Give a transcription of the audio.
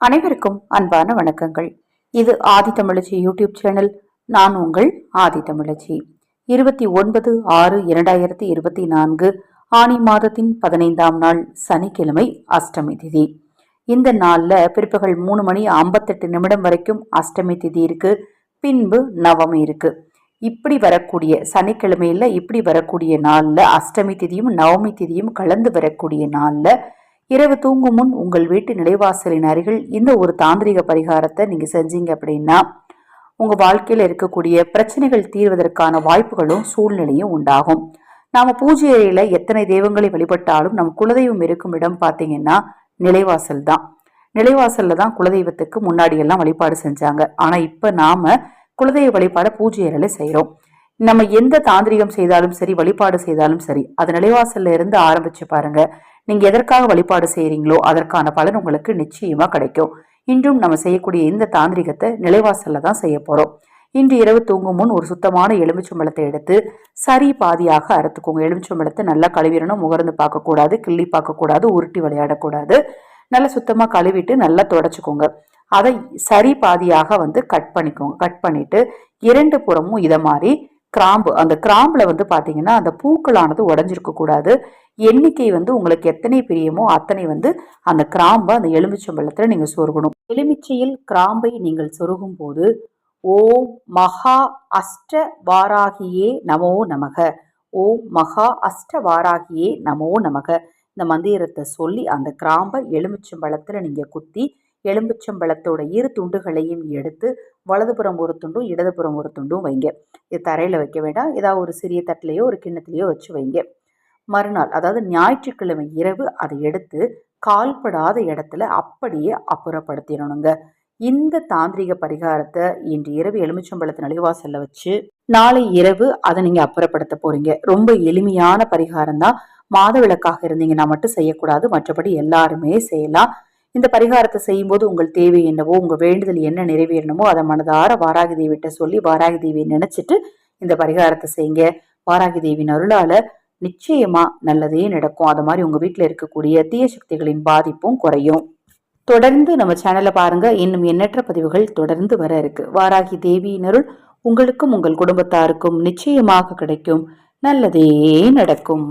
அனைவருக்கும் அன்பான வணக்கங்கள். இது ஆதி தமிழச்சி யூடியூப் சேனல். நான் உங்கள் ஆதி தமிழச்சி. இருபத்தி ஒன்பது ஆறு இரண்டாயிரத்தி இருபத்தி நான்கு ஆனி மாதத்தின் பதினைந்தாம் நாள் சனிக்கிழமை அஷ்டமி திதி. இந்த நாளில் பிற்பகல் மூணு மணி ஐம்பத்தெட்டு நிமிடம் வரைக்கும் அஷ்டமி திதி இருக்கு. பின்பு நவமி இருக்கு. இப்படி வரக்கூடிய சனிக்கிழமையில் இப்படி வரக்கூடிய நாளில் அஷ்டமி திதியும் நவமி திதியும் கலந்து வரக்கூடிய நாளில் இரவு தூங்கும் முன் உங்கள் வீட்டு நிலைவாசலின் அருகில் இந்த ஒரு தாந்திரிக பரிகாரத்தை நீங்கள் செஞ்சீங்க அப்படின்னா உங்கள் வாழ்க்கையில் இருக்கக்கூடிய பிரச்சனைகள் தீர்வதற்கான வாய்ப்புகளும் சூழ்நிலையும் உண்டாகும். நாம் பூஜை அறையில் எத்தனை தெய்வங்களை வழிபட்டாலும் நம் குலதெய்வம் இருக்கும் இடம் பார்த்தீங்கன்னா நிலைவாசல் தான். நிலைவாசல்ல தான் குலதெய்வத்துக்கு முன்னாடி எல்லாம் வழிபாடு செஞ்சாங்க. ஆனால் இப்போ நாம குலதெய்வ வழிபாடை பூஜை அறையில் செய்கிறோம் நம்ம எந்த தாந்திரிகம் செய்தாலும் சரி வழிபாடு செய்தாலும் சரி அது நிலைவாசல்ல இருந்து ஆரம்பிச்சு பாருங்க. நீங்க எதற்காக வழிபாடு செய்யறீங்களோ அதற்கான பலன் உங்களுக்கு நிச்சயமா கிடைக்கும். இன்றும் நம்ம செய்யக்கூடிய இந்த தாந்திரிகத்தை நிலைவாசல்ல தான் செய்ய போறோம். இன்று இரவு தூங்கும் முன் ஒரு சுத்தமான எலுமிச்சம்பழத்தை எடுத்து சரி பாதியாக அறுத்துக்கோங்க. எலுமிச்சம்பழத்தை நல்லா கழுவிடணும். முகர்ந்து பார்க்கக்கூடாது கிள்ளி பார்க்கக்கூடாது உருட்டி விளையாடக்கூடாது. நல்லா சுத்தமாக கழுவிட்டு நல்லா தொடச்சிக்கோங்க. அதை சரி பாதியாக வந்து கட் பண்ணிக்கோங்க. கட் பண்ணிட்டு இரண்டு புறமும் இதை மாதிரி கிராம்பு. அந்த கிராம்பில் வந்து பார்த்தீங்கன்னா அந்த பூக்களானது உடஞ்சிருக்க கூடாது. எண்ணிக்கை வந்து உங்களுக்கு எத்தனை பிரியமோ அத்தனை வந்து அந்த கிராம்பை அந்த எலுமிச்சம்பழத்தில் நீங்கள் சொருகணும். எலுமிச்சையில் கிராம்பை நீங்கள் சொருகும் போது ஓம் மகா அஷ்ட வாராகியே நமோ நமக. ஓம் மகா அஷ்ட வாராகியே நமோ நமக. இந்த மந்திரத்தை சொல்லி அந்த கிராம்பை எலுமிச்சம்பழத்தில் நீங்கள் குத்தி எலும்பிச்சம்பழத்தோட இரு துண்டுகளையும் எடுத்து வலதுபுறம் ஒரு துண்டும் இடதுபுறம் ஒரு துண்டும் வைங்க. இது தரையில் வைக்க வேண்டாம். ஏதாவது ஒரு சிறிய தட்டிலையோ ஒரு கிண்ணத்துலையோ வச்சு வைங்க. மறுநாள் அதாவது ஞாயிற்றுக்கிழமை இரவு அதை எடுத்து கால்படாத இடத்துல அப்படியே அப்புறப்படுத்திடணுங்க. இந்த தாந்திரிக பரிகாரத்தை இன்று இரவு எலுமிச்சம்பழத்து செல்ல வச்சு நாளை இரவு அதை நீங்க அப்புறப்படுத்த போறீங்க. ரொம்ப எளிமையான பரிகாரம் தான் மாத விளக்காக இருந்தீங்கன்னா மட்டும் செய்யக்கூடாது. மற்றபடி எல்லாருமே செய்யலாம். இந்த பரிகாரத்தை செய்யும்போது உங்கள் தேவை என்னவோ உங்க வேண்டுதல் என்ன நிறைவேறணுமோ அதை மனதார வாராகி தேவிட்ட சொல்லி வாராகி தேவியை நினைச்சிட்டு இந்த பரிகாரத்தை செய்யுங்க. வாராகி தேவியின் அருளால நிச்சயமா நல்லதே நடக்கும். அது மாதிரி உங்க வீட்டில் இருக்கக்கூடிய தீய சக்திகளின் பாதிப்பும் குறையும். தொடர்ந்து நம்ம சேனலை பாருங்க. இன்னும் எண்ணற்ற பதிவுகள் தொடர்ந்து வர இருக்கு. வாராகி தேவியின் அருள் உங்களுக்கும் உங்கள் குடும்பத்தாருக்கும் நிச்சயமாக கிடைக்கும். நல்லதே நடக்கும்.